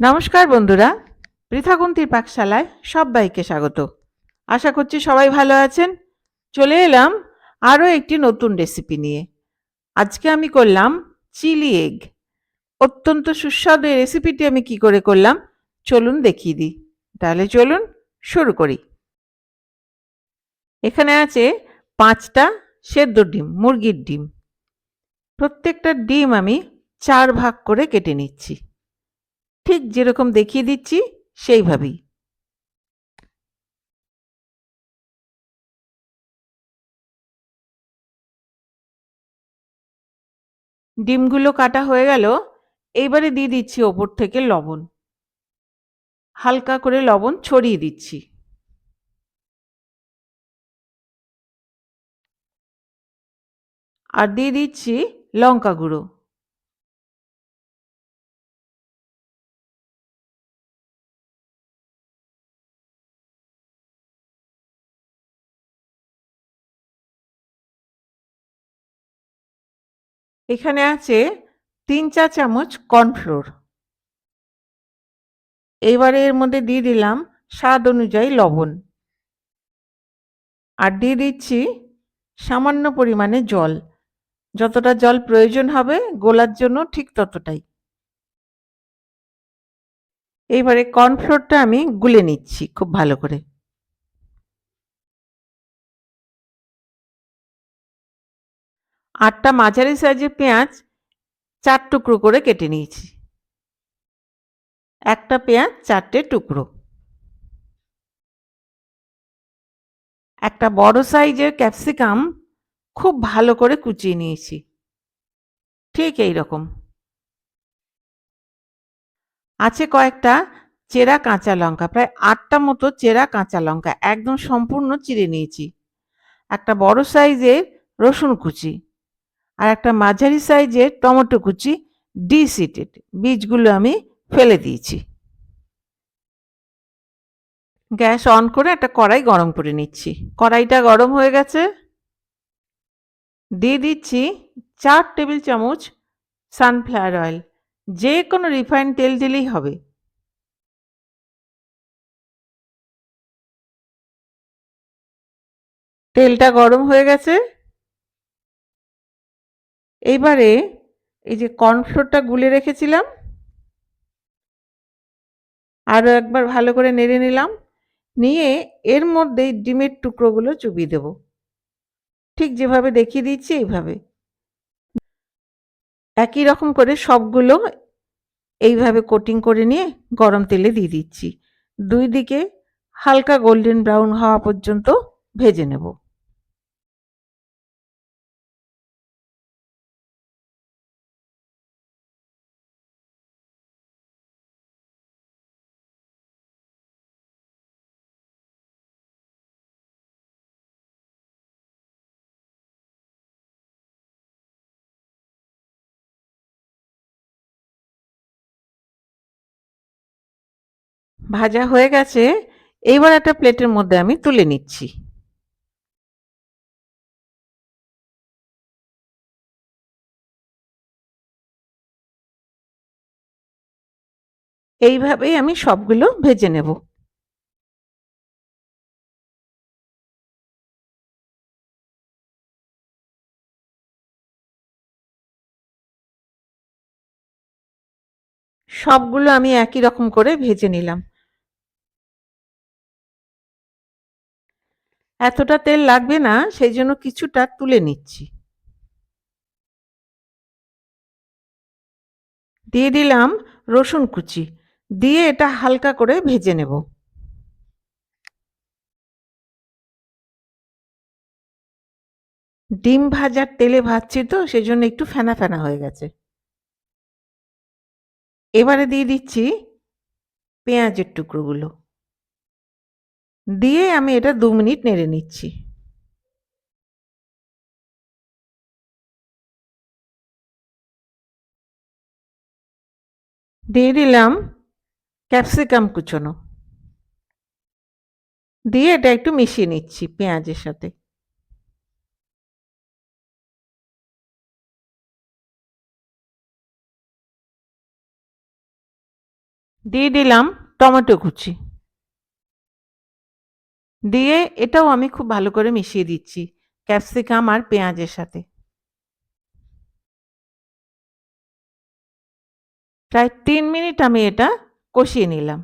নমস্কার বন্ধুরা, পৃথাকুন্তির পাকশালায় সবাইকে স্বাগত। আশা করছি সবাই ভালো আছেন। চলে এলাম আরও একটি নতুন রেসিপি নিয়ে। আজকে আমি করলাম চিলি এগ। অত্যন্ত সুস্বাদু এই রেসিপিটি আমি কি করে করলাম, চলুন দেখিয়ে দিই। তাহলে চলুন শুরু করি। এখানে আছে পাঁচটা সেদ্ধ ডিম, মুরগির ডিম। প্রত্যেকটা ডিম আমি চার ভাগ করে কেটে নিচ্ছি। ঠিক যেরকম দেখিয়ে দিচ্ছি, সেইভাবেই। ডিমগুলো কাটা হয়ে গেল, এইবারে দিয়ে দিচ্ছি ওপর থেকে লবণ। হালকা করে লবণ ছড়িয়ে দিচ্ছি। আর দিয়ে দিচ্ছি লঙ্কা গুঁড়ো। এখানে আছে তিন চা চামচ কর্নফ্লোর। এবারে এর মধ্যে দিয়ে দিলাম স্বাদ অনুযায়ী লবণ। আর দিয়ে দিচ্ছি সামান্য পরিমাণে জল। যতটা জল প্রয়োজন হবে গোলার জন্য ঠিক ততটাই। এইবারে কর্নফ্লোরটা আমি গুলে নিচ্ছি খুব ভালো করে। আটটা মাঝারি সাইজের পেঁয়াজ চার টুকরো করে কেটে নিয়েছি। একটা পেঁয়াজ চারটে টুকরো। একটা বড় সাইজের ক্যাপসিকাম খুব ভালো করে কুচিয়ে নিয়েছি। ঠিক এই রকম। আছে কয়েকটা চেরা কাঁচা লঙ্কা, প্রায় আটটা মতো চেরা কাঁচা লঙ্কা, একদম সম্পূর্ণ চিড়ে নিয়েছি। একটা বড় সাইজের রসুন কুচি। আর একটা মাঝারি সাইজের টমেটো কুচি ডিসিটেড বীজগুলো আমি ফেলে দিয়েছি। গ্যাস অন করে একটা কড়াই গরম করে নিচ্ছি। কড়াইটা গরম হয়ে গেছে। দিয়ে দিচ্ছি চার টেবিল চামচ সানফ্লাওয়ার অয়েল যে কোনো রিফাইন্ড তেল দিলেই হবে। তেলটা গরম হয়ে গেছে। এইবারে এই যে কর্নফ্লোরটা গুলে রেখেছিলাম আরও একবার ভালো করে নেড়ে নিলাম, নিয়ে এর মধ্যে ডিমের টুকরোগুলো চুবিয়ে দেব। ঠিক যেভাবে দেখিয়ে দিচ্ছি এইভাবে। একই রকম করে সবগুলো এইভাবে কোটিং করে নিয়ে গরম তেলে দিয়ে দিচ্ছি। দুই দিকে হালকা গোল্ডেন ব্রাউন হওয়া পর্যন্ত ভেজে নেব। ভাজা হয়ে গেছে, এইবার একটা প্লেটের মধ্যে আমি তুলে নিচ্ছি। এইভাবেই আমি সবগুলো ভেজে নেব। সবগুলো আমি একই রকম করে ভেজে নিলাম। এতটা তেল লাগবে না, সেই জন্য কিছুটা তুলে নিচ্ছি। দিয়ে দিলাম রসুন কুচি, দিয়ে এটা হালকা করে ভেজে নেব। ডিম ভাজার তেলে ভাজছি তো, সেই জন্য একটু ফেনা ফেনা হয়ে গেছে। এবারে দিয়ে দিচ্ছি পেঁয়াজের টুকরোগুলো। দিয়ে আমি এটা দু মিনিট নেড়ে নিচ্ছি। দিয়ে দিলাম ক্যাপসিকাম কুচোনো। দিয়ে এটা একটু মিশিয়ে নিচ্ছি পেঁয়াজের সাথে। দিয়ে দিলাম টমেটো কুচি। দিয়ে এটাও আমি খুব ভালো করে মিশিয়ে দিচ্ছি, ক্যাপসিকাম আর পেঁয়াজের সাথে। প্রায় তিন মিনিট আমি এটা কষিয়ে নিলাম।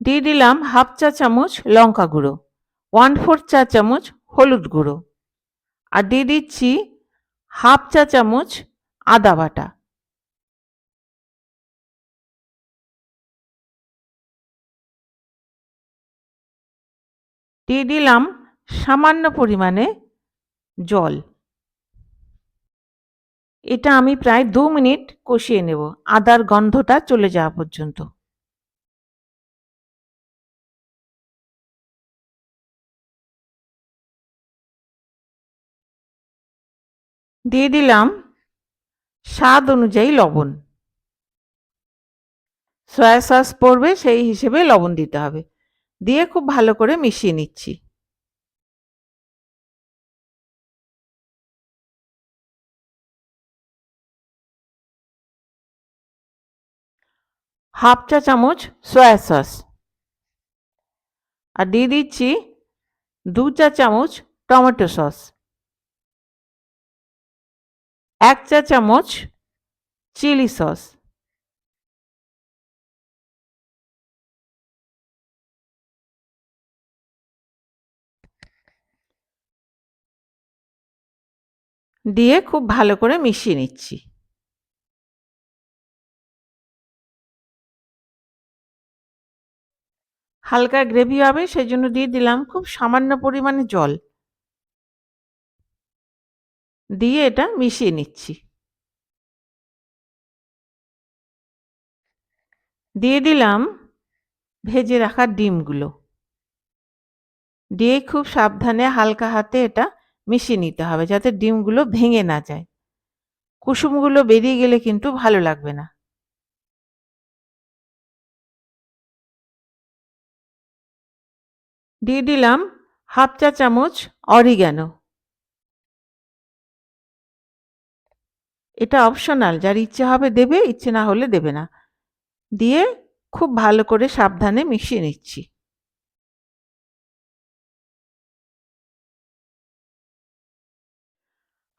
দিয়ে দিলাম হাফ চা চামচ লঙ্কা গুঁড়ো, ওয়ান ফোর চা চামচ হলুদ গুঁড়ো, আর দিয়ে দিচ্ছি হাফ চা চামচ আদা বাটা। দিয়ে দিলাম সামান্য পরিমাণে জল। এটা আমি প্রায় দু মিনিট কষিয়ে নেব, আদার গন্ধটা চলে যাওয়া পর্যন্ত। দিয়ে দিলাম স্বাদ অনুযায়ী লবণ। সয়া সস পড়বে সেই হিসেবে লবণ দিতে হবে। দিয়ে খুব ভালো করে মিশিয়ে নিচ্ছি। হাফ চা চামচ সয়া সস। আর দিয়ে দিচ্ছি দু চা চামচ টমেটো সস। এক চা চামচ চিলি সস। দিয়ে খুব ভালো করে মিশিয়ে নিচ্ছি। হালকা গ্রেভি হবে সেই জন্য দিয়ে দিলাম খুব সামান্য পরিমাণে জল। দিয়ে এটা মিশিয়ে নিচ্ছি। দিয়ে দিলাম ভেজে রাখা ডিমগুলো। দিয়ে খুব সাবধানে হালকা হাতে এটা মিশিয়ে নিতে হবে যাতে ডিমগুলো ভেঙে না যায়। কুসুমগুলো বেরিয়ে গেলে কিন্তু ভালো লাগবে না। দিয়ে দিলাম হাফ চা চামচ অরিগ্যানো। এটা অপশনাল, যার ইচ্ছে হবে দেবে, ইচ্ছে না হলে দেবে না। দিয়ে খুব ভালো করে সাবধানে মিশিয়ে নিচ্ছি।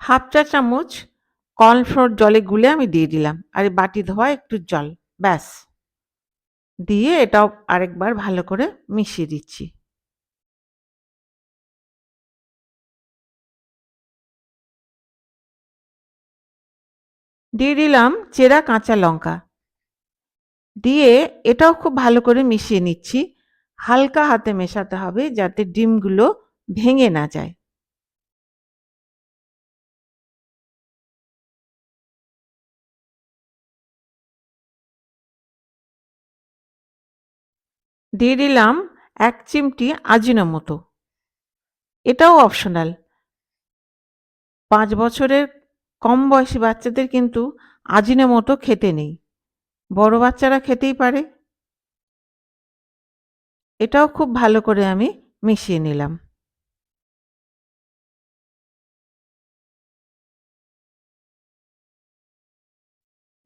হাফ চা চামচ কর্নফ্লোর জলে গুলে আমি দিয়ে দিলাম। আর বাটি ধোয়া একটু জল, ব্যাস। দিয়ে এটাও আরেকবার ভালো করে মিশিয়ে দিচ্ছি। দিয়ে দিলাম চেরা কাঁচা লঙ্কা। দিয়ে এটাও খুব ভালো করে মিশিয়ে নিচ্ছি। হালকা হাতে মেশাতে হবে যাতে ডিমগুলো ভেঙে না যায়। দিয়ে দিলাম এক চিমটি মতো। এটাও অপশনাল পাঁচ বছরের কম বয়সী বাচ্চাদের কিন্তু মতো খেতে নেই। বড় বাচ্চারা খেতেই পারে। এটাও খুব ভালো করে আমি মিশিয়ে নিলাম।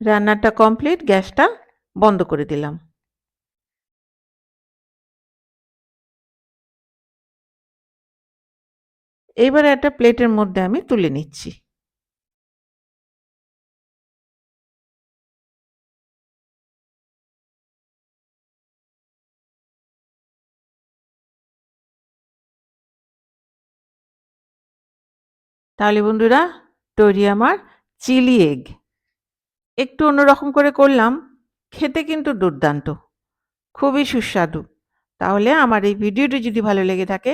রান্নাটা কমপ্লিট গ্যাসটা বন্ধ করে দিলাম। এবার একটা প্লেটের মধ্যে আমি তুলে নিচ্ছি। তাহলে বন্ধুরা, তৈরি আমার চিলি এগ। একটু অন্যরকম করে করলাম, খেতে কিন্তু দুর্দান্ত, খুবই সুস্বাদু। তাহলে আমার এই ভিডিওটি যদি ভালো লেগে থাকে